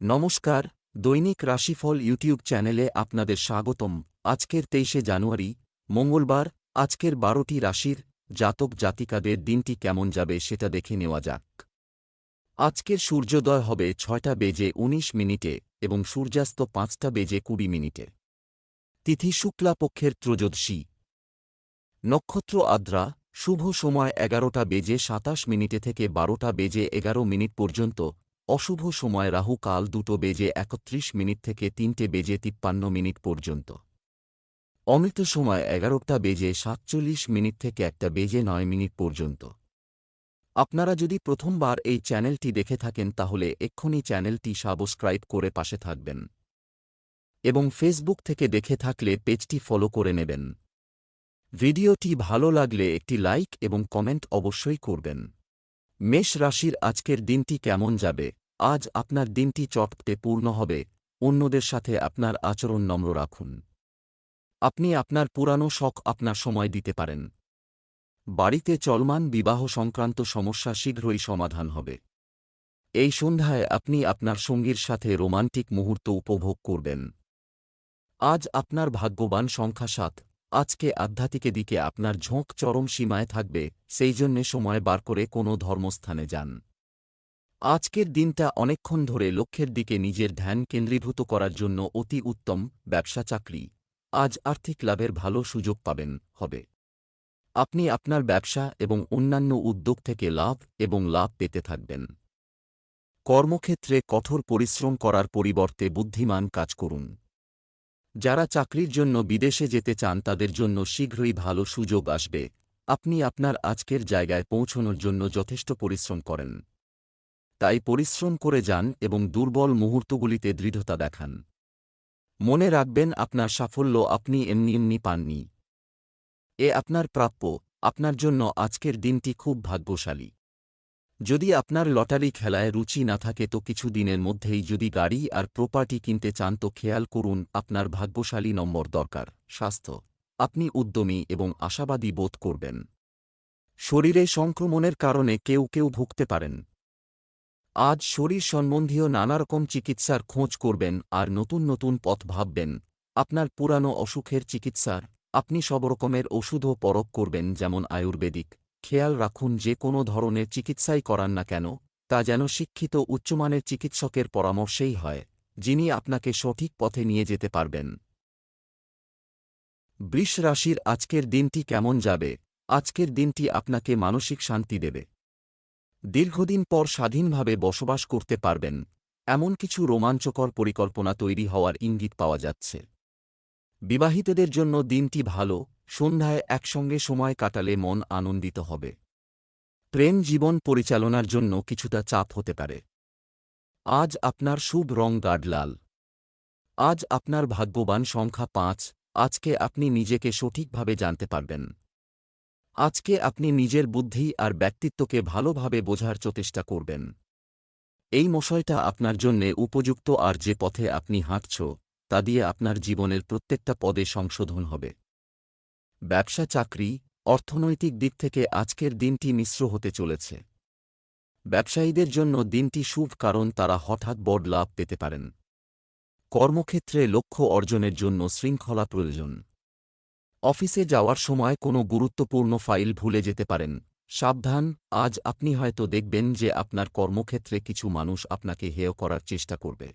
নমস্কার, দৈনিক রাশিফল ইউটিউব চ্যানেলে আপনাদের স্বাগতম। আজকের তেইশে জানুয়ারি, মঙ্গলবার, আজকের বারোটি রাশির জাতক জাতিকাদের দিনটি কেমন যাবে সেটা দেখে নেওয়া যাক। আজকের সূর্যোদয় হবে ছয়টা বেজে ১৯ মিনিটে এবং সূর্যাস্ত পাঁচটা বেজে কুড়ি মিনিটে। তিথি শুক্লা পক্ষের ত্রয়োদশী। নক্ষত্র আদ্রা, শুভ সময় এগারোটা বেজে সাতাশ মিনিটে থেকে বারোটা বেজে এগারো মিনিট পর্যন্ত অশুভ সময় রাহু কাল দুটো বেজে একত্রিশ মিনিট থেকে তিনটে বেজে তিপ্পান্ন মিনিট পর্যন্ত। অমৃত সময় এগারোটা বেজে সাতচল্লিশ মিনিট থেকে একটা বেজে নয় মিনিট পর্যন্ত। আপনারা যদি প্রথমবার এই চ্যানেলটি দেখে থাকেন তাহলে এক্ষুনি চ্যানেলটি সাবস্ক্রাইব করে পাশে থাকবেন। এবং ফেসবুক থেকে দেখে থাকলে পেজটি ফলো করে নেবেন। ভিডিওটি ভালো লাগলে একটি লাইক এবং কমেন্ট অবশ্যই করবেন। মেষ রাশির আজকের দিনটি কেমন যাবে? আজ আপনার দিনটি চটপটে পূর্ণ হবে। অন্যদের সাথে আপনার আচরণ নম্র রাখুন। আপনি আপনার পুরানো শখ আপনার সময় দিতে পারেন। বাড়িতে চলমান বিবাহ সংক্রান্ত সমস্যা শীঘ্রই সমাধান হবে। এই সন্ধ্যায় আপনি আপনার সঙ্গীর সাথে রোমান্টিক মুহূর্ত উপভোগ করবেন। আজ আপনার ভাগ্যবান সংখ্যা সাত। আজকে আধ্যাত্মিকে দিকে আপনার ঝোঁক চরম সীমায় থাকবে, সেই জন্যে সময় বার করে কোনো ধর্মস্থানে যান। আজকের দিনটা অনেকক্ষণ ধরে লক্ষ্যের দিকে নিজের ধ্যান কেন্দ্রীভূত করার জন্য অতি উত্তম ব্যবসা চাকরি। আজ আর্থিক লাভের ভালো সুযোগ পাবেন, হবে। আপনি আপনার ব্যবসা এবং অন্যান্য উদ্যোগ থেকে লাভ এবং লাভ পেতে থাকবেন। কর্মক্ষেত্রে কঠোর পরিশ্রম করার পরিবর্তে বুদ্ধিমান কাজ করুন। যারা চাকরির জন্য বিদেশে যেতে চান তাদের জন্য শীঘ্রই ভালো সুযোগ আসবে। আপনি আপনার আজকের জায়গায় পৌঁছনোর জন্য যথেষ্ট পরিশ্রম করেন। তাই পরিশ্রম করে যান এবং দুর্বল মুহূর্তগুলিতে দৃঢ়তা দেখান। মনে রাখবেন আপনার সাফল্য আপনি এমনি এমনি পাননি। এ আপনার প্রাপ্য। আপনার জন্য আজকের দিনটি খুব ভাগ্যশালী। যদি আপনার লটারি খেলায় রুচি না থাকে তো কিছু দিনের মধ্যেই যদি গাড়ি আর প্রপার্টি কিনতে চান তো খেয়াল করুন, আপনার ভাগ্যশালী নম্বর দরকার, স্বাস্থ্য। আপনি উদ্যমী এবং আশাবাদী বোধ করবেন। শরীরে সংক্রমণের কারণে কেউ কেউ ভুগতে পারেন। আজ শরীর সম্বন্ধীয় নানারকম চিকিৎসার খোঁজ করবেন আর নতুন নতুন পথ ভাববেন। আপনার পুরানো অসুখের চিকিৎসার আপনি সব রকমের ওষুধও পরক করবেন যেমন আয়ুর্বেদিক। খেয়াল রাখুন যে কোনো ধরনের চিকিৎসাই করান না কেন, তা যেন শিক্ষিত উচ্চমানের চিকিৎসকের পরামর্শেই হয়, যিনি আপনাকে সঠিক পথে নিয়ে যেতে পারবেন। বৃষ রাশির আজকের দিনটি কেমন যাবে? আজকের দিনটি আপনাকে মানসিক শান্তি দেবে। দীর্ঘদিন পর স্বাধীনভাবে বসবাস করতে পারবেন। এমন কিছু রোমাঞ্চকর পরিকল্পনা তৈরি হওয়ার ইঙ্গিত পাওয়া যাচ্ছে। বিবাহিতদের জন্য দিনটি ভালো সন্ধ্যায় একসঙ্গে সময় কাটালে মন আনন্দিত হবে। প্রেম জীবন পরিচালনার জন্য কিছুটা চাপ হতে পারে। আজ আপনার শুভ রং গাঢ় লাল। আজ আপনার ভাগ্যবান সংখ্যা পাঁচ। আজকে আপনি নিজেকে সঠিকভাবে জানতে পারবেন। আজকে আপনি নিজের বুদ্ধি আর ব্যক্তিত্বকে ভালোভাবে বোঝার চেষ্টা করবেন। এই মশয়টা আপনার জন্যে উপযুক্ত আর যে পথে আপনি হাঁটছ, তা দিয়ে আপনার জীবনের প্রত্যেকটা পদে সংশোধন হবে। ব্যবসা, চাকরি, অর্থনৈতিক দিক থেকে আজকের দিনটি মিশ্র হতে চলেছে। ব্যবসায়ীদের জন্য দিনটি শুভ কারণ তারা হঠাৎ বড় লাভ পেতে পারেন। কর্মক্ষেত্রে লক্ষ্য অর্জনের জন্য শৃঙ্খলা প্রয়োজন। অফিসে যাওয়ার সময় কোনো গুরুত্বপূর্ণ ফাইল ভুলে যেতে পারেন। সাবধান, আজ আপনি হয়তো দেখবেন যে আপনার কর্মক্ষেত্রে কিছু মানুষ আপনাকে হেয় করার চেষ্টা করবে।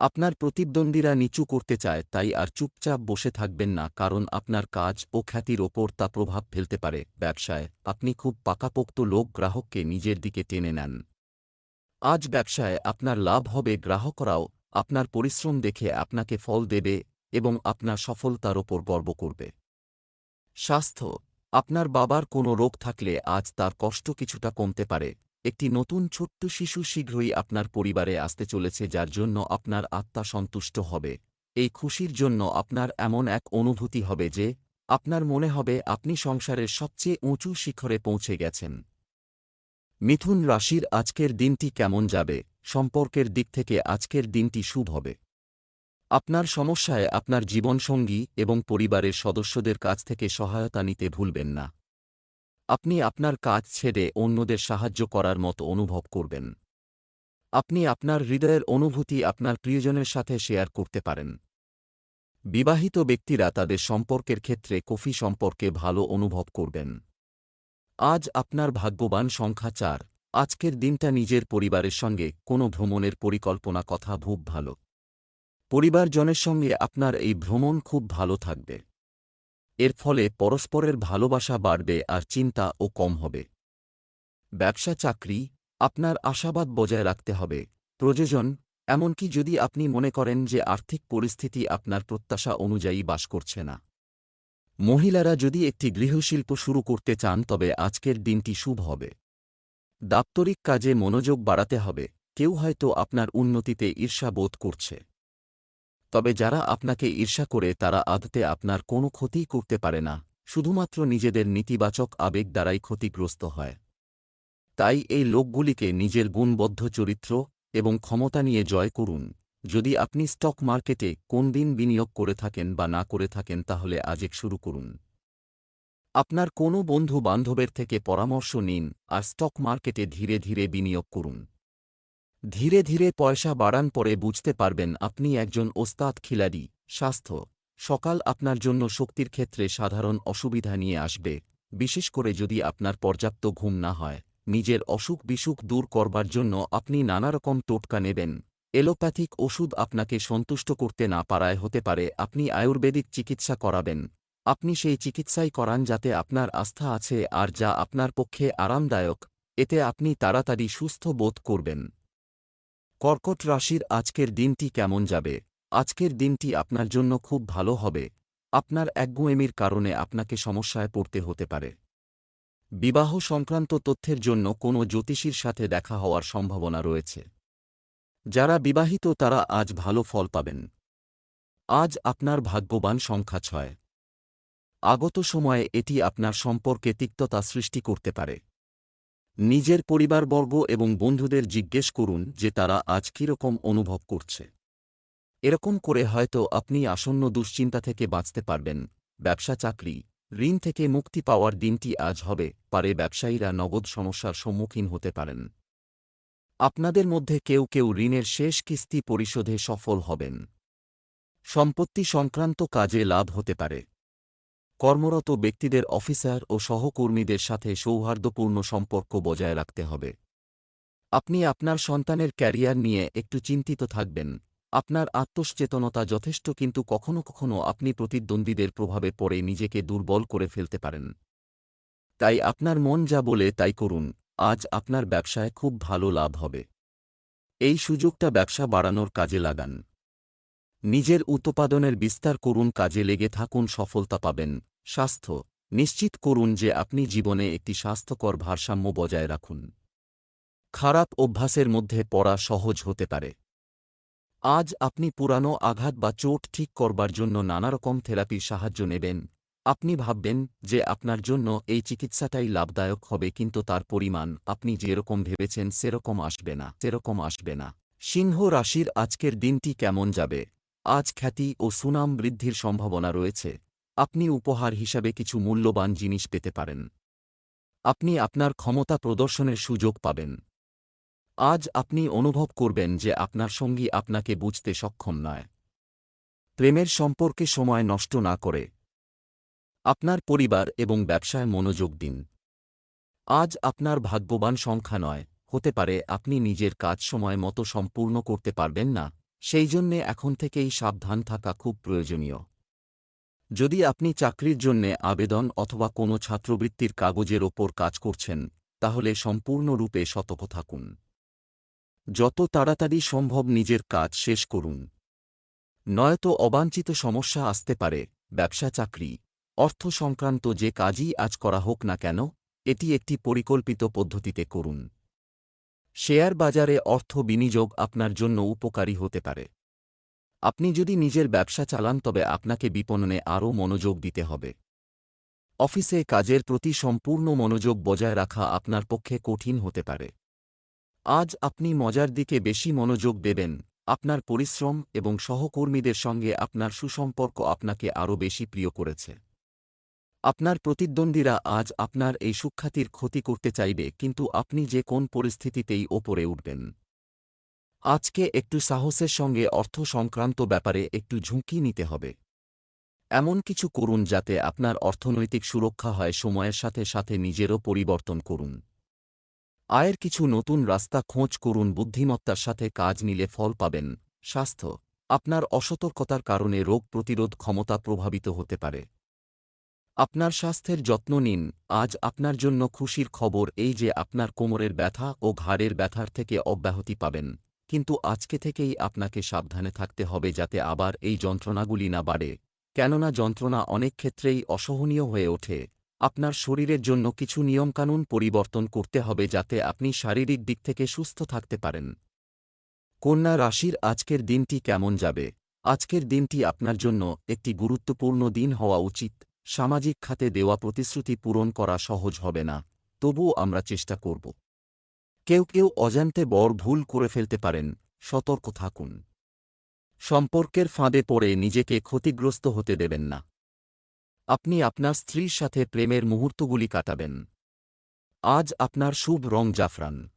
আপনার প্রতিদ্বন্দ্বীরা নিচু করতে চায়, তাই আর চুপচাপ বসে থাকবেন না, কারণ আপনার কাজ ও খ্যাতির ওপর তা প্রভাব ফেলতে পারে। ব্যবসায়, আপনি খুব পাকাপোক্ত লোক, গ্রাহককে নিজের দিকে টেনে নেন। আজ ব্যবসায় আপনার লাভ হবে, গ্রাহকরাও আপনার পরিশ্রম দেখে আপনাকে ফল দেবে এবং আপনার সফলতার ওপর গর্ব করবে। স্বাস্থ্য, আপনার বাবার কোনো রোগ থাকলে আজ তার কষ্ট কিছুটা কমতে পারে। একটি নতুন ছোট্ট শিশু শীঘ্রই আপনার পরিবারে আসতে চলেছে যার জন্য আপনার আত্মা সন্তুষ্ট হবে। এই খুশির জন্য আপনার এমন এক অনুভূতি হবে যে, আপনার মনে হবে আপনি সংসারের সবচেয়ে উঁচু শিখরে পৌঁছে গেছেন। মিথুন রাশির আজকের দিনটি কেমন যাবে? সম্পর্কের দিক থেকে আজকের দিনটি শুভ হবে। আপনার সমস্যায় আপনার জীবনসঙ্গী এবং পরিবারের সদস্যদের কাছ থেকে সহায়তা নিতে ভুলবেন না। আপনি আপনার কাজ ছেড়ে অন্যদের সাহায্য করার মতো অনুভব করবেন। আপনি আপনার হৃদয়ের অনুভূতি আপনার প্রিয়জনের সাথে শেয়ার করতে পারেন। বিবাহিত ব্যক্তিরা তাদের সম্পর্কের ক্ষেত্রে কফি সম্পর্কে ভালো অনুভব করবেন। আজ আপনার ভাগ্যবান সংখ্যা চার। আজকের দিনটা নিজের পরিবারের সঙ্গে কোনো ভ্রমণের পরিকল্পনা কথা খুব ভালো। পরিবারজনের সঙ্গে আপনার এই ভ্রমণ খুব ভালো থাকবে। এর ফলে পরস্পরের ভালোবাসা বাড়বে আর চিন্তা ও কম হবে। ব্যবসা চাকরি আপনার আশাবাদ বজায় রাখতে হবে। প্রযোজন, এমনকি যদি আপনি মনে করেন যে আর্থিক পরিস্থিতি আপনার প্রত্যাশা অনুযায়ী বাস করছে না। মহিলারা যদি একটি গৃহশিল্প শুরু করতে চান, তবে আজকের দিনটি শুভ হবে। দাপ্তরিক কাজে মনোযোগ বাড়াতে হবে। কেউ হয়তো আপনার উন্নতিতে ঈর্ষা বোধ করছে। তবে যারা আপনাকে ঈর্ষা করে তারা আদতে আপনার কোনো ক্ষতিই করতে পারে না, শুধুমাত্র নিজেদের নেতিবাচক আবেগ দ্বারাই ক্ষতিগ্রস্ত হয়। তাই এই লোকগুলিকে নিজের গুণবদ্ধ চরিত্র এবং ক্ষমতা নিয়ে জয় করুন। যদি আপনি স্টক মার্কেটে কোন দিন বিনিয়োগ করে থাকেন বা না করে থাকেন তাহলে আজেক শুরু করুন। আপনার কোনো বন্ধু বান্ধবের থেকে পরামর্শ নিন আর স্টক মার্কেটে ধীরে ধীরে বিনিয়োগ করুন। ধীরে ধীরে পয়সা বাড়ান পরে বুঝতে পারবেন আপনি একজন ওস্তাদ খিলাড়ি, স্বাস্থ্য। সকাল আপনার জন্য শক্তির ক্ষেত্রে সাধারণ অসুবিধা নিয়ে আসবে। বিশেষ করে যদি আপনার পর্যাপ্ত ঘুম না হয়, নিজের অসুখ বিসুখ দূর করবার জন্য আপনি নানারকম টোটকা নেবেন। এলোপ্যাথিক ওষুধ আপনাকে সন্তুষ্ট করতে না পারায় হতে পারে, আপনি আয়ুর্বেদিক চিকিৎসা করাবেন। আপনি সেই চিকিৎসাই করান যাতে আপনার আস্থা আছে আর যা আপনার পক্ষে আরামদায়ক, এতে আপনি তাড়াতাড়ি সুস্থ বোধ করবেন। কর্কট রাশির আজকের দিনটি কেমন যাবে? আজকের দিনটি আপনার জন্য খুব ভালো হবে। আপনার একগুয়েমির কারণে আপনাকে সমস্যায় পড়তে হতে পারে। বিবাহ সংক্রান্ত তথ্যের জন্য কোনো জ্যোতিষীর সাথে দেখা হওয়ার সম্ভাবনা রয়েছে। যারা বিবাহিত তারা আজ ভালো ফল পাবেন। আজ আপনার ভাগ্যবান সংখ্যা ছয়। আগত সময়ে এটি আপনার সম্পর্কে তিক্ততা সৃষ্টি করতে পারে। নিজের পরিবারবর্গ এবং বন্ধুদের জিজ্ঞেস করুন যে তারা আজ কীরকম অনুভব করছে। এরকম করে হয়তো আপনি আসন্ন দুশ্চিন্তা থেকে বাঁচতে পারবেন। ব্যবসা চাকরি, ঋণ থেকে মুক্তি পাওয়ার দিনটি আজ হবে, পারে ব্যবসায়ীরা নগদ সমস্যার সম্মুখীন হতে পারেন। আপনাদের মধ্যে কেউ কেউ ঋণের শেষ কিস্তি পরিশোধে সফল হবেন। সম্পত্তি সংক্রান্ত কাজে লাভ হতে পারে। কর্মরত ব্যক্তিদের অফিসার ও সহকর্মীদের সাথে সৌহার্দ্যপূর্ণ সম্পর্ক বজায় রাখতে হবে। আপনি আপনার সন্তানের ক্যারিয়ার নিয়ে একটু চিন্তিত থাকবেন। আপনার আত্মসচেতনতা যথেষ্ট কিন্তু কখনো কখনো আপনি প্রতিদ্বন্দ্বীদের প্রভাবে পড়ে নিজেকে দুর্বল করে ফেলতে পারেন। তাই আপনার মন যা বলে তাই করুন। আজ আপনার ব্যবসায় খুব ভালো লাভ হবে। এই সুযোগটা ব্যবসা বাড়ানোর কাজে লাগান। নিজের উৎপাদনের বিস্তার করুন, কাজে লেগে থাকুন, সফলতা পাবেন। স্বাস্থ্য। নিশ্চিত করুন যে আপনি জীবনে একটি স্বাস্থ্যকর ভারসাম্য বজায় রাখুন। খারাপ অভ্যাসের মধ্যে পড়া সহজ হতে পারে। আজ আপনি পুরানো আঘাত বা চোট ঠিক করবার জন্য নানারকম থেরাপির সাহায্য নেবেন। আপনি ভাববেন যে আপনার জন্য এই চিকিৎসাটাই লাভদায়ক হবে, কিন্তু তার পরিমাণ আপনি যেরকম ভেবেছেন সেরকম আসবে না, সেরকম আসবে না। সিংহ রাশির আজকের দিনটি কেমন যাবে? আজ খ্যাতি ও সুনাম বৃদ্ধির সম্ভাবনা রয়েছে। আপনি উপহার হিসাবে কিছু মূল্যবান জিনিস পেতে পারেন। আপনি আপনার ক্ষমতা প্রদর্শনের সুযোগ পাবেন। আজ আপনি অনুভব করবেন যে আপনার সঙ্গী আপনাকে বুঝতে সক্ষম নয়। প্রেমের সম্পর্কে সময় নষ্ট না করে। আপনার পরিবার এবং ব্যবসায় মনোযোগ দিন। আজ আপনার ভাগ্যবান সংখ্যা নয়, হতে পারে আপনি নিজের কাজ সময় মতো সম্পূর্ণ করতে পারবেন না, সেই জন্যে এখন থেকেই সাবধান থাকা খুব প্রয়োজনীয়। যদি আপনি চাকরির জন্যে আবেদন অথবা কোনো ছাত্রবৃত্তির কাগজের ওপর কাজ করছেন, তাহলে সম্পূর্ণরূপে সতর্ক থাকুন। যত তাড়াতাড়ি সম্ভব নিজের কাজ শেষ করুন। নয়তো অবাঞ্ছিত সমস্যা আসতে পারে, ব্যবসা, চাকরি, অর্থ সংক্রান্ত যে কাজই আজ করা হোক না কেন, এটি একটি পরিকল্পিত পদ্ধতিতে করুন। শেয়ার বাজারে অর্থ বিনিয়োগ আপনার জন্য উপকারী হতে পারে। আপনি যদি নিজের ব্যবসা চালান, তবে আপনাকে বিপণনে আরও মনোযোগ দিতে হবে। অফিসে কাজের প্রতি সম্পূর্ণ মনোযোগ বজায় রাখা আপনার পক্ষে কঠিন হতে পারে। আজ আপনি মজার দিকে বেশি মনোযোগ দেবেন, আপনার পরিশ্রম এবং সহকর্মীদের সঙ্গে আপনার সুসম্পর্ক আপনাকে আরও বেশি প্রিয় করেছে। আপনার প্রতিদ্বন্দ্বীরা আজ আপনার এই সুখ্যাতির ক্ষতি করতে চাইবে, কিন্তু আপনি যে কোন পরিস্থিতিতেই ওপরে উঠবেন। আজকে একটু সাহসের সঙ্গে অর্থ সংক্রান্ত ব্যাপারে একটু ঝুঁকি নিতে হবে। এমন কিছু করুন যাতে আপনার অর্থনৈতিক সুরক্ষা হয় সময়ের সাথে সাথে নিজেরও পরিবর্তন করুন। আয়ের কিছু নতুন রাস্তা খোঁজ করুন, বুদ্ধিমত্তার সাথে কাজ নিলে ফল পাবেন। স্বাস্থ্য, আপনার অসতর্কতার কারণে রোগ প্রতিরোধ ক্ষমতা প্রভাবিত হতে পারে। আপনার স্বাস্থ্যের যত্ন নিন, আজ আপনার জন্য খুশির খবর এই যে আপনার কোমরের ব্যথা ও ঘাড়ের ব্যথার থেকে অব্যাহতি পাবেন। কিন্তু আজকে থেকেই আপনাকে সাবধানে থাকতে হবে যাতে আবার এই যন্ত্রণাগুলি না বাড়ে। কেননা যন্ত্রণা অনেক ক্ষেত্রেই অসহনীয় হয়ে ওঠে। আপনার শরীরের জন্য কিছু নিয়মকানুন পরিবর্তন করতে হবে যাতে আপনি শারীরিক দিক থেকে সুস্থ থাকতে পারেন। কন্যা রাশির আজকের দিনটি কেমন যাবে? আজকের দিনটি আপনার জন্য একটি গুরুত্বপূর্ণ দিন হওয়া উচিত। সামাজিক খাতে দেওয়া প্রতিশ্রুতি পূরণ করা সহজ হবে না। তবুও আমরা চেষ্টা করব। কেউ কেউ অজান্তে বড় ভুল করে ফেলতে পারেন, সতর্ক থাকুন। সম্পর্কের ফাঁদে পড়ে নিজেকে ক্ষতিগ্রস্ত হতে দেবেন না। আপনি আপনার স্ত্রীর সাথে প্রেমের মুহূর্তগুলি কাটাবেন। আজ আপনার শুভ রং জাফরান।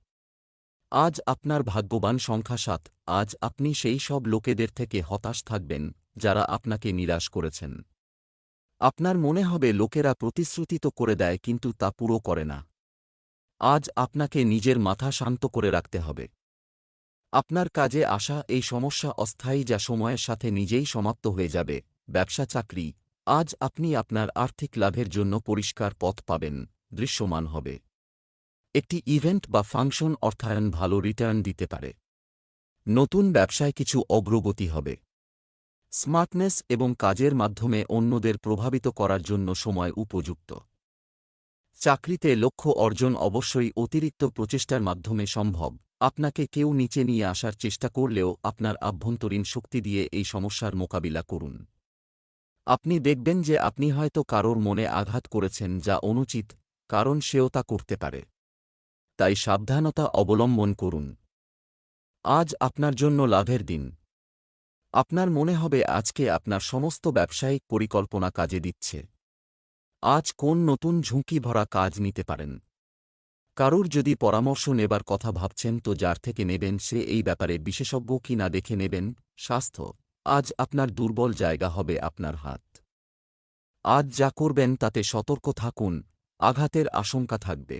আজ আপনার ভাগ্যবান সংখ্যা সাত। আজ আপনি সেই সব লোকেদের থেকে হতাশ থাকবেন, যারা আপনাকে নিরাশ করেছেন। আপনার মনে হবে লোকেরা প্রতিশ্রুতি তো করে দেয়, কিন্তু তা পুরো করে না। আজ আপনাকে নিজের মাথা শান্ত করে রাখতে হবে। আপনার কাজে আসা এই সমস্যা অস্থায়ী যা সময়ের সাথে নিজেই সমাপ্ত হয়ে যাবে। ব্যবসা, চাকরি, আজ আপনি আপনার আর্থিক লাভের জন্য পরিষ্কার পথ পাবেন, দৃশ্যমান হবে। একটি ইভেন্ট বা ফাংশন অর্থায়ন ভালো রিটার্ন দিতে পারে। নতুন ব্যবসায় কিছু অগ্রগতি হবে। স্মার্টনেস এবং কাজের মাধ্যমে অন্যদের প্রভাবিত করার জন্য সময় উপযুক্ত। চাকরিতে লক্ষ্য অর্জন অবশ্যই অতিরিক্ত প্রচেষ্টার মাধ্যমে সম্ভব। আপনাকে কেউ নিচে নিয়ে আসার চেষ্টা করলেও আপনার আভ্যন্তরীণ শক্তি দিয়ে এই সমস্যার মোকাবিলা করুন। আপনি দেখবেন যে আপনি হয়তো কারোর মনে আঘাত করেছেন যা অনুচিত, কারণ সেও তা করতে পারে। তাই সাবধানতা অবলম্বন করুন। আজ আপনার জন্য লাভের দিন। আপনার মনে হবে আজকে আপনার সমস্ত ব্যবসায়িক পরিকল্পনা কাজে দিচ্ছে। আজ কোন নতুন ঝুঁকি ভরা কাজ নিতে পারেন? কারুর যদি পরামর্শ নেবার কথা ভাবছেন তো যার থেকে নেবেন সে এই ব্যাপারে বিশেষজ্ঞ কি না দেখে নেবেন, স্বাস্থ্য, আজ আপনার দুর্বল জায়গা হবে আপনার হাত। আজ যা করবেন তাতে সতর্ক থাকুন, আঘাতের আশঙ্কা থাকবে।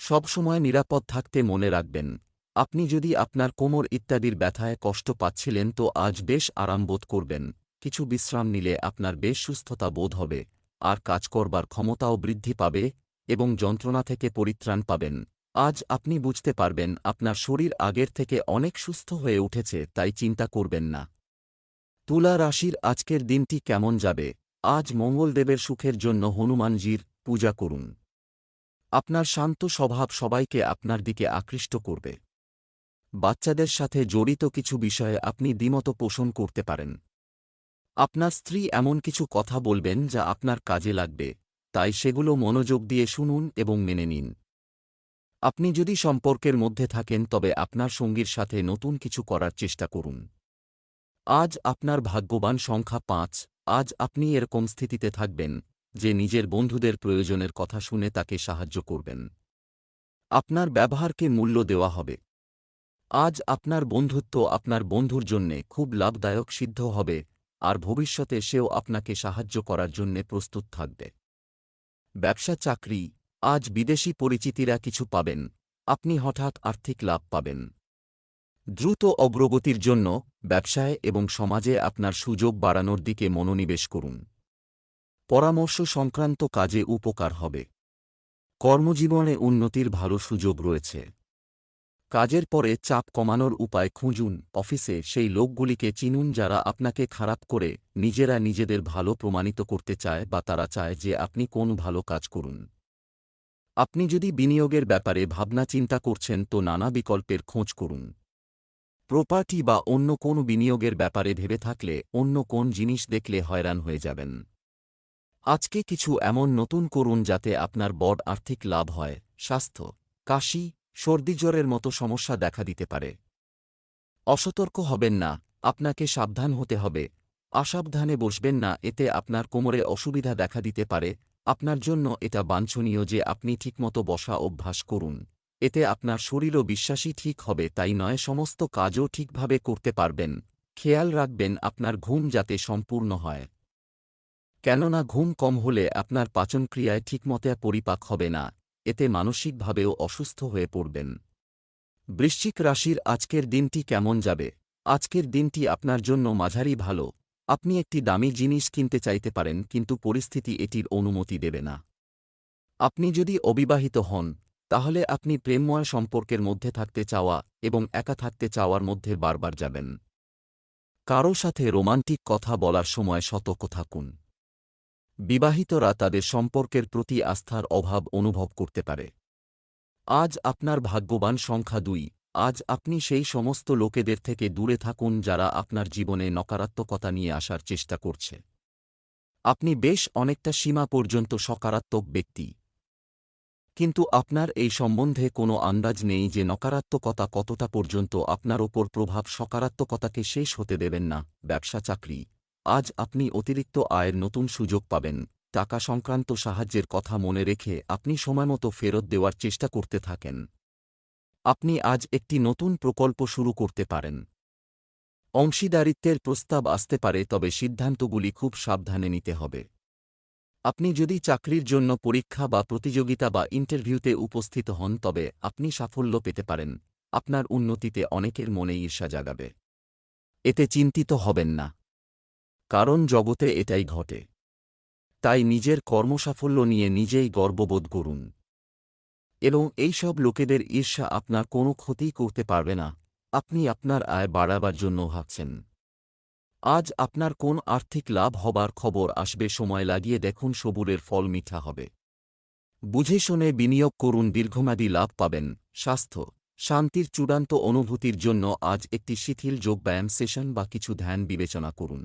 সবসময় নিরাপদ থাকতে মনে রাখবেন, আপনি যদি আপনার কোমর ইত্যাদির ব্যথায় কষ্ট পাচ্ছিলেন তো আজ বেশ আরাম বোধ করবেন, কিছু বিশ্রাম নিলে আপনার বেশ সুস্থতা বোধ হবে। আর কাজ করবার ক্ষমতাও বৃদ্ধি পাবে এবং যন্ত্রণা থেকে পরিত্রাণ পাবেন। আজ আপনি বুঝতে পারবেন আপনার শরীর আগের থেকে অনেক সুস্থ হয়ে উঠেছে, তাই চিন্তা করবেন না। তুলা রাশির আজকের দিনটি কেমন যাবে? আজ মঙ্গলদেবের সুখের জন্য হনুমানজির পূজা করুন। আপনার শান্ত স্বভাব সবাইকে আপনার দিকে আকৃষ্ট করবে। বাচ্চাদের সাথে জড়িত কিছু বিষয়ে আপনি দ্বিমত পোষণ করতে পারেন। আপনার স্ত্রী এমন কিছু কথা বলবেন যা আপনার কাজে লাগবে, তাই সেগুলো মনোযোগ দিয়ে শুনুন এবং মেনে নিন। আপনি যদি সম্পর্কের মধ্যে থাকেন, তবে আপনার সঙ্গীর সাথে নতুন কিছু করার চেষ্টা করুন। আজ আপনার ভাগ্যবান সংখ্যা পাঁচ, আজ আপনি এরকম স্থিতিতে থাকবেন, যে নিজের বন্ধুদের প্রয়োজনের কথা শুনে তাকে সাহায্য করবেন। আপনার ব্যবহারকে মূল্য দেওয়া হবে। আজ আপনার বন্ধুত্ব আপনার বন্ধুর জন্যে খুব লাভদায়ক সিদ্ধ হবে আর ভবিষ্যতে সেও আপনাকে সাহায্য করার জন্যে প্রস্তুত থাকবে। ব্যবসা চাকরি, আজ বিদেশি পরিচিতিরা কিছু পাবেন, আপনি হঠাৎ আর্থিক লাভ পাবেন। দ্রুত অগ্রগতির জন্য ব্যবসায় এবং সমাজে আপনার সুযোগ বাড়ানোর দিকে মনোনিবেশ করুন। পরামর্শ সংক্রান্ত কাজে উপকার হবে। কর্মজীবনে উন্নতির ভালো সুযোগ রয়েছে। কাজের পরে চাপ কমানোর উপায় খুঁজুন অফিসে সেই লোকগুলিকে চিনুন যারা আপনাকে খারাপ করে নিজেরা নিজেদের ভালো প্রমাণিত করতে চায় বা তারা চায় যে আপনি কোন ভালো কাজ করুন। আপনি যদি বিনিয়োগের ব্যাপারে ভাবনা চিন্তা করছেন তো নানা বিকল্পের খোঁজ করুন। প্রপার্টি বা অন্য কোন বিনিয়োগের ব্যাপারে ভেবে থাকলে অন্য কোন জিনিস দেখলে হয়রান হয়ে যাবেন। আজকে কিছু এমন নতুন করুন যাতে আপনার বড় আর্থিক লাভ হয়, স্বাস্থ্য, কাশি সর্দিজ্বরের মতো সমস্যা দেখা দিতে পারে। অসতর্ক হবেন না, আপনাকে সাবধান হতে হবে। অসাবধানে বসবেন না, এতে আপনার কোমরে অসুবিধা দেখা দিতে পারে। আপনার জন্য এটা বাঞ্ছনীয় যে আপনি ঠিকমতো বসা অভ্যাস করুন। এতে আপনার শরীরও বিশ্বাসী ঠিক হবে, তাই নয়, সমস্ত কাজও ঠিকভাবে করতে পারবেন। খেয়াল রাখবেন, আপনার ঘুম যাতে সম্পূর্ণ হয়। কেননা ঘুম কম হলে আপনার পাচনক্রিয়ায় ঠিকমতে পরিপাক হবে না। এতে মানসিকভাবেও অসুস্থ হয়ে পড়বেন। বৃশ্চিক রাশির আজকের দিনটি কেমন যাবে? আজকের দিনটি আপনার জন্য মাঝারি ভালো। আপনি একটি দামি জিনিস কিনতে চাইতে পারেন, কিন্তু পরিস্থিতি এটির অনুমতি দেবে না। আপনি যদি অবিবাহিত হন, তাহলে আপনি প্রেমময় সম্পর্কের মধ্যে থাকতে চাওয়া এবং একা থাকতে চাওয়ার মধ্যে বারবার যাবেন। কারও সাথে রোমান্টিক কথা বলার সময় সতর্ক থাকুন। বিবাহিতরা তাদের সম্পর্কের প্রতি আস্থার অভাব অনুভব করতে পারে। আজ আপনার ভাগ্যবান সংখ্যা দুই। আজ আপনি সেই সমস্ত লোকেদের থেকে দূরে থাকুন যারা আপনার জীবনে নকারাত্মকতা নিয়ে আসার চেষ্টা করছে। আপনি বেশ অনেকটা সীমা পর্যন্ত সকারাত্মক ব্যক্তি। কিন্তু আপনার এই সম্বন্ধে কোনো আন্দাজ নেই যে নকারাত্মকতা কতটা পর্যন্ত আপনার ওপর প্রভাব সকারাত্মকতাকে শেষ হতে দেবেন না। ব্যবসা চাকরি আজ আপনি অতিরিক্ত আয়ের নতুন সুযোগ পাবেন। টাকা সংক্রান্ত সাহায্যের কথা মনে রেখে আপনি সময়মতো ফেরত দেওয়ার চেষ্টা করতে থাকেন। আপনি আজ একটি নতুন প্রকল্প শুরু করতে পারেন। অংশীদারিত্বের প্রস্তাব আসতে পারে, তবে সিদ্ধান্তগুলি খুব সাবধানে নিতে হবে। আপনি যদি চাকরির জন্য পরীক্ষা বা প্রতিযোগিতা বা ইন্টারভিউতে উপস্থিত হন, তবে আপনি সাফল্য পেতে পারেন। আপনার উন্নতিতে অনেকের মনে ঈর্ষা জাগাবে। এতে চিন্তিত হবেন না। কারণ জগতে এটাই ঘটে। তাই নিজের কর্মসাফল্য নিয়ে নিজেই গর্ববোধ করুন। এবং এইসব লোকেদের ঈর্ষা আপনার কোনো ক্ষতি করতে পারবে না, আপনি আপনার আয় বাড়াবার জন্য ভাবছেন। আজ আপনার কোন আর্থিক লাভ হবার খবর আসবে সময় লাগিয়ে দেখুন সবুরের ফল মিঠা হবে। বুঝে শুনে বিনিয়োগ করুন দীর্ঘমেয়াদী লাভ পাবেন, স্বাস্থ্য, শান্তির চূড়ান্ত অনুভূতির জন্য আজ একটি শিথিল যোগব্যায়াম সেশন বা কিছু ধ্যান বিবেচনা করুন।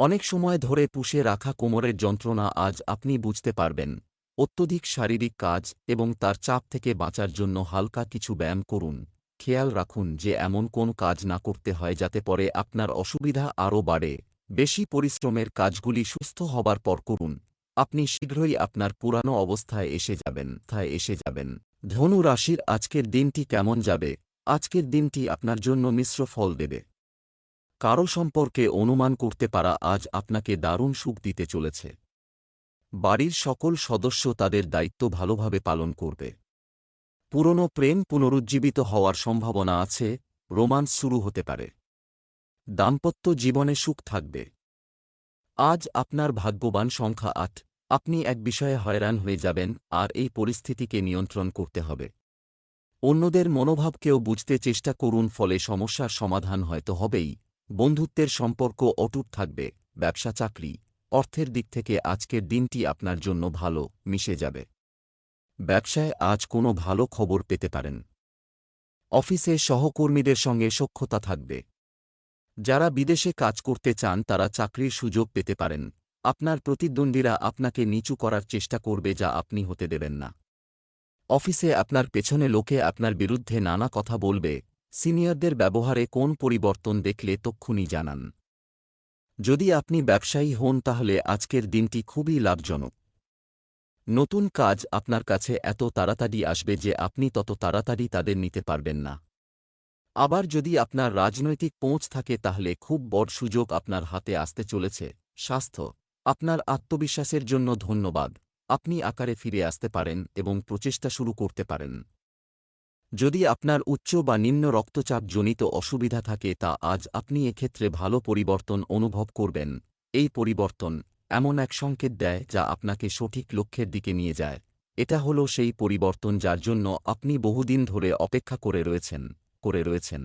অনেক সময় ধরে পুষে রাখা কোমরের যন্ত্রণা আজ আপনি বুঝতে পারবেন। অত্যধিক শারীরিক কাজ এবং তার চাপ থেকে বাঁচার জন্য হালকা কিছু ব্যায়াম করুন। খেয়াল রাখুন যে এমন কোন কাজ না করতে হয় যাতে পরে আপনার অসুবিধা আরও বাড়ে। বেশি পরিশ্রমের কাজগুলি সুস্থ হবার পর করুন। আপনি শীঘ্রই আপনার পুরানো অবস্থায় এসে যাবেন থায় এসে যাবেন। ধনু রাশির আজকের দিনটি কেমন যাবে? আজকের দিনটি আপনার জন্য মিশ্র ফল দেবে। কারও সম্পর্কে অনুমান করতে পারা আজ আপনাকে দারুণ সুখ দিতে চলেছে। বাড়ির সকল সদস্য তাদের দায়িত্ব ভালোভাবে পালন করবে। পুরনো প্রেম পুনরুজ্জীবিত হওয়ার সম্ভাবনা আছে, রোমান্স শুরু হতে পারে। দাম্পত্য জীবনে সুখ থাকবে। আজ আপনার ভাগ্যবান সংখ্যা আট, আপনি এক বিষয়ে হয়রান হয়ে যাবেন, আর এই পরিস্থিতিকে নিয়ন্ত্রণ করতে হবে। অন্যদের মনোভাবকেও বুঝতে চেষ্টা করুন, ফলে সমস্যার সমাধান হয়তো হবেই। বন্ধুত্বের সম্পর্ক অটুট থাকবে, ব্যবসা, চাকরি, অর্থের দিক থেকে আজকের দিনটি আপনার জন্য ভালো, মিশে যাবে। ব্যবসায় আজ কোনো ভালো খবর পেতে পারেন। অফিসে সহকর্মীদের সঙ্গে সখ্যতা থাকবে। যারা বিদেশে কাজ করতে চান তারা চাকরির সুযোগ পেতে পারেন। আপনার প্রতিদ্বন্দ্বীরা আপনাকে নিচু করার চেষ্টা করবে যা আপনি হতে দেবেন না। অফিসে আপনার পেছনে লোকে আপনার বিরুদ্ধে নানা কথা বলবে সিনিয়রদের ব্যবহারে কোন পরিবর্তন দেখলে তক্ষুনি জানান। যদি আপনি ব্যবসায়ী হন তাহলে আজকের দিনটি খুবই লাভজনক। নতুন কাজ আপনার কাছে এত তাড়াতাড়ি আসবে যে আপনি তত তাড়াতাড়ি তাদের নিতে পারবেন না। আবার যদি আপনার রাজনৈতিক পৌঁছ থাকে তাহলে খুব বড় সুযোগ আপনার হাতে আসতে চলেছে। স্বাস্থ্য, আপনার আত্মবিশ্বাসের জন্য ধন্যবাদ। আপনি আকারে ফিরে আসতে পারেন এবং প্রচেষ্টা শুরু করতে পারেন। যদি আপনার উচ্চ বা নিম্ন রক্তচাপ জনিত অসুবিধা থাকে তা আজ আপনি এক্ষেত্রে ভালো পরিবর্তন অনুভব করবেন। এই পরিবর্তন এমন এক সংকেত দেয় যা আপনাকে সঠিক লক্ষ্যের দিকে নিয়ে যায়। এটা হল সেই পরিবর্তন যার জন্য আপনি বহুদিন ধরে অপেক্ষা করে রয়েছেন করে রয়েছেন।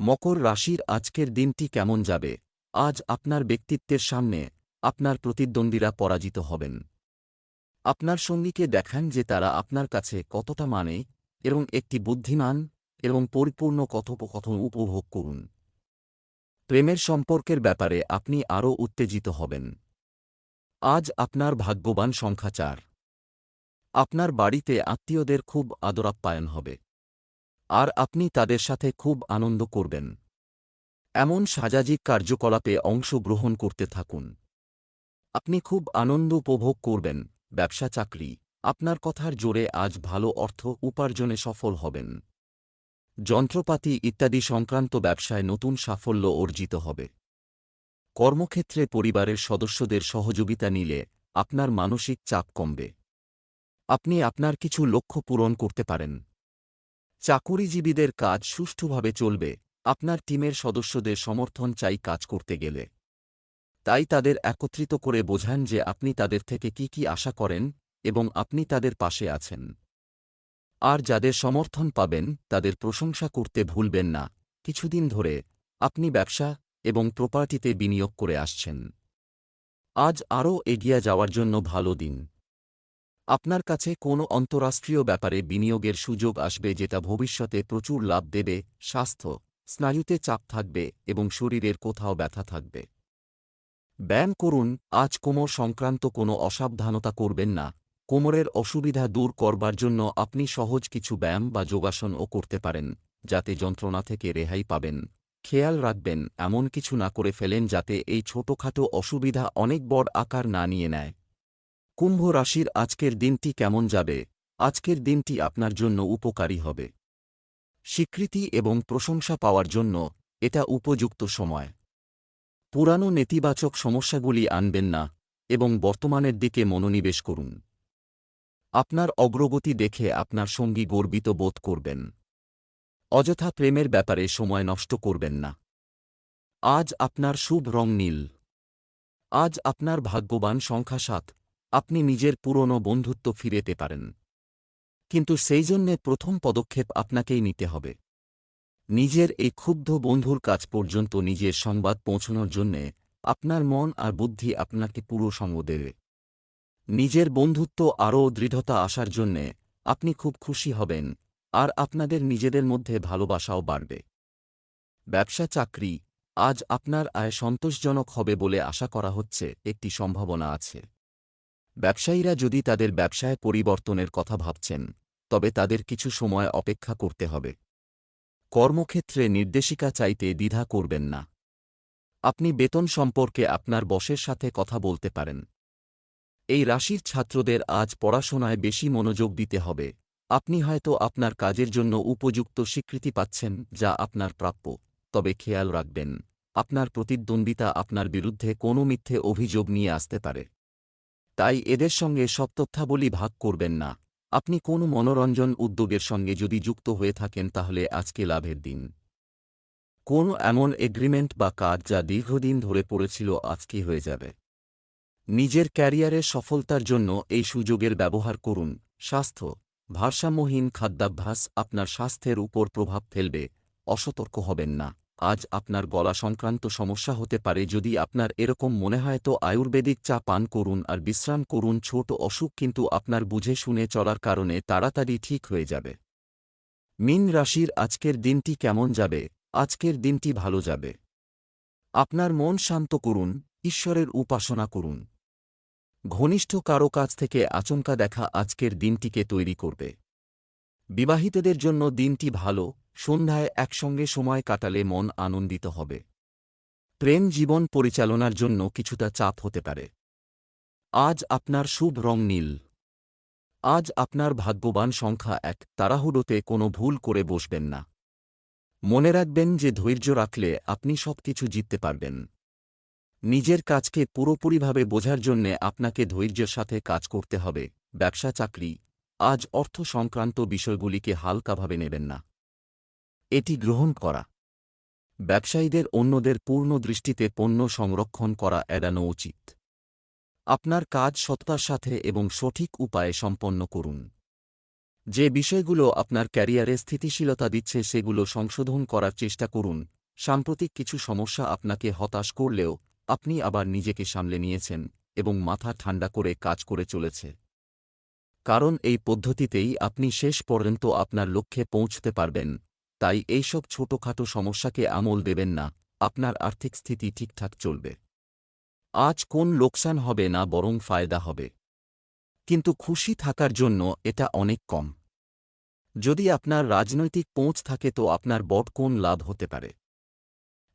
মকর রাশির আজকের দিনটি কেমন যাবে? আজ আপনার ব্যক্তিত্বের সামনে আপনার প্রতিদ্বন্দ্বীরা পরাজিত হবেন। আপনার সঙ্গীকে দেখান যে তারা আপনার কাছে কতটা মানে এবং একটি বুদ্ধিমান এবং পরিপূর্ণ কথোপকথন উপভোগ করুন। প্রেমের সম্পর্কের ব্যাপারে আপনি আরও উত্তেজিত হবেন। আজ আপনার ভাগ্যবান সংখ্যা চার। আপনার বাড়িতে আত্মীয়দের খুব আদরাপ্যায়ন হবে। আর আপনি তাদের সাথে খুব আনন্দ করবেন। এমন সাজাজিক কার্যকলাপে অংশগ্রহণ করতে থাকুন। আপনি খুব আনন্দ উপভোগ করবেন ব্যবসা চাকরি আপনার কথার জোরে আজ ভালো অর্থ উপার্জনে সফল হবেন। যন্ত্রপাতি ইত্যাদি সংক্রান্ত ব্যবসায় নতুন সাফল্য অর্জিত হবে। কর্মক্ষেত্রে পরিবারের সদস্যদের সহযোগিতা নিলে আপনার মানসিক চাপ কমবে। আপনি আপনার কিছু লক্ষ্য পূরণ করতে পারেন। চাকুরিজীবীদের কাজ সুষ্ঠুভাবে চলবে, আপনার টিমের সদস্যদের সমর্থন চাই কাজ করতে গেলে। তাই তাদের একত্রিত করে বোঝান যে আপনি তাদের থেকে কি কি আশা করেন এবং আপনি তাদের পাশে আছেন। আর যাদের সমর্থন পাবেন, তাদের প্রশংসা করতে ভুলবেন না। কিছুদিন ধরে আপনি ব্যবসা এবং প্রপার্টিতে বিনিয়োগ করে আসছেন। আজ আরও এগিয়ে যাওয়ার জন্য ভালো দিন। আপনার কাছে কোনো অন্তরাষ্ট্রীয় ব্যাপারে বিনিয়োগের সুযোগ আসবে যেটা ভবিষ্যতে প্রচুর লাভ দেবে, স্বাস্থ্য, স্নায়ুতে চাপ থাকবে এবং শরীরের কোথাও ব্যথা থাকবে। ব্যায়াম করুন, আজ কোমর সংক্রান্ত কোনো অসাবধানতা করবেন না। কোমরের অসুবিধা দূর করবার জন্য আপনি সহজ কিছু ব্যায়াম বা যোগাসনও করতে পারেন, যাতে যন্ত্রণা থেকে রেহাই পাবেন। খেয়াল রাখবেন, এমন কিছু না করে ফেলেন যাতে এই ছোটখাটো অসুবিধা অনেক বড় আকার না নিয়ে নেয়। কুম্ভ রাশির আজকের দিনটি কেমন যাবে? আজকের দিনটি আপনার জন্য উপকারী হবে। স্বীকৃতি এবং প্রশংসা পাওয়ার জন্য এটা উপযুক্ত সময়। পুরানো নেতিবাচক সমস্যাগুলি আনবেন না এবং বর্তমানের দিকে মনোনিবেশ করুন। আপনার অগ্রগতি দেখে আপনার সঙ্গী গর্বিত বোধ করবেন। অযথা প্রেমের ব্যাপারে সময় নষ্ট করবেন না। আজ আপনার শুভ রং নীল। আজ আপনার ভাগ্যবান সংখ্যা সাত। আপনি নিজের পুরনো বন্ধুত্ব ফিরেতে পারেন। কিন্তু সেই জন্যে প্রথম পদক্ষেপ আপনাকেই নিতে হবে। নিজের এই ক্ষুব্ধ বন্ধুর কাজ পর্যন্ত নিজের সংবাদ পৌঁছানোর জন্যে আপনার মন আর বুদ্ধি আপনাকে পুরো সঙ্গ দেবে। নিজের বন্ধুত্ব আরও দৃঢ়তা আসার জন্যে আপনি খুব খুশি হবেন, আর আপনাদের নিজেদের মধ্যে ভালোবাসাও বাড়বে। ব্যবসা চাকরি, আজ আপনার আয় সন্তোষজনক হবে বলে আশা করা হচ্ছে একটি সম্ভাবনা আছে। ব্যবসায়ীরা যদি তাদের ব্যবসায় পরিবর্তনের কথা ভাবছেন, তবে তাদের কিছু সময় অপেক্ষা করতে হবে। কর্মক্ষেত্রে নির্দেশিকা চাইতে দ্বিধা করবেন না। আপনি বেতন সম্পর্কে আপনার বসের সাথে কথা বলতে পারেন। এই রাশির ছাত্রদের আজ পড়াশোনায় বেশি মনোযোগ দিতে হবে। আপনি হয়তো আপনার কাজের জন্য উপযুক্ত স্বীকৃতি পাচ্ছেন, যা আপনার প্রাপ্য। তবে খেয়াল রাখবেন, আপনার প্রতিদ্বন্দ্বিতা আপনার বিরুদ্ধে কোনো মিথ্যে অভিযোগ নিয়ে আসতে পারে। তাই এদের সঙ্গে সব তথ্যাবলী ভাগ করবেন না। আপনি কোনো মনোরঞ্জন উদ্যোগের সঙ্গে যদি যুক্ত হয়ে থাকেন, তাহলে আজকে লাভের দিন। কোনো এমন এগ্রিমেন্ট বা কাজ, যা দীর্ঘদিন ধরে পড়েছিল, আজকে হয়ে যাবে। নিজের ক্যারিয়ারের সফলতার জন্য এই সুযোগের ব্যবহার করুন। স্বাস্থ্য, ভারসাম্যহীন খাদ্যাভ্যাস আপনার স্বাস্থ্যের উপর প্রভাব ফেলবে। অসতর্ক হবেন না। আজ আপনার গলা সংক্রান্ত সমস্যা হতে পারে যদি আপনার এরকম মনে হয় তো আয়ুর্বেদিক চা পান করুন আর বিশ্রাম করুন। ছোট অসুখ কিন্তু আপনার বুঝে শুনে চলার কারণে তাড়াতাড়ি ঠিক হয়ে যাবে। মিন রাশির আজকের দিনটি কেমন যাবে? আজকের দিনটি ভালো যাবে। আপনার মন শান্ত করুন, ঈশ্বরের উপাসনা করুন। ঘনিষ্ঠ কারও কাছ থেকে আচমকা দেখা আজকের দিনটিকে তৈরি করবে। বিবাহিতদের জন্য দিনটি ভালো, সন্ধ্যায় একসঙ্গে সময় কাটালে মন আনন্দিত হবে। প্রেম জীবন পরিচালনার জন্য কিছুটা চাপ হতে পারে। আজ আপনার শুভ রং নীল। আজ আপনার ভাগ্যবান সংখ্যা এক, তাড়াহুড়োতে কোনো ভুল করে বসবেন না। মনে রাখবেন যে ধৈর্য রাখলে আপনি সব কিছু জিততে পারবেন। নিজের কাজকে পুরোপুরিভাবে বোঝার জন্যে আপনাকে ধৈর্যের সাথে কাজ করতে হবে। ব্যবসা, চাকরি, আজ অর্থ সংক্রান্ত বিষয়গুলিকে হালকাভাবে নেবেন না। এটি গ্রহণ করা। ব্যবসায়ীদের অন্যদের পূর্ণ দৃষ্টিতে পণ্য সংরক্ষণ করা এড়ানো উচিত। আপনার কাজ সত্তার সাথে এবং সঠিক উপায়ে সম্পন্ন করুন। যে বিষয়গুলো আপনার ক্যারিয়ারে স্থিতিশীলতা দিচ্ছে সেগুলো সংশোধন করার চেষ্টা করুন। সাম্প্রতিক কিছু সমস্যা আপনাকে হতাশ করলেও আপনি আবার নিজেকে সামলে নিয়েছেন এবং মাথা ঠান্ডা করে কাজ করে চলেছে। কারণ এই পদ্ধতিতেই আপনি শেষ পর্যন্ত আপনার লক্ষ্যে পৌঁছতে পারবেন। তাই এইসব ছোটখাটো সমস্যাকে আমল দেবেন না, আপনার আর্থিক স্থিতি ঠিকঠাক চলবে। আজ কোন লোকসান হবে না বরং ফায়দা হবে। কিন্তু খুশি থাকার জন্য এটা অনেক কম। যদি আপনার রাজনৈতিক পৌঁছ থাকে তো আপনার বট কোন লাভ হতে পারে?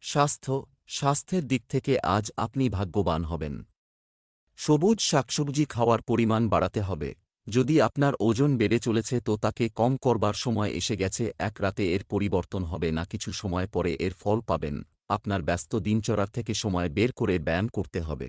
স্বাস্থ্য স্বাস্থ্যের দিক থেকে আজ আপনি ভাগ্যবান হবেন। সবুজ শাকসবজি খাওয়ার পরিমাণ বাড়াতে হবে। যদি আপনার ওজন বেড়ে চলেছে তো তাকে কম করবার সময় এসে গেছে, এক রাতে এর পরিবর্তন হবে না, কিছু সময় পরে এর ফল পাবেন। আপনার ব্যস্ত দিনচরার থেকে সময় বের করে ব্যায়াম করতে হবে।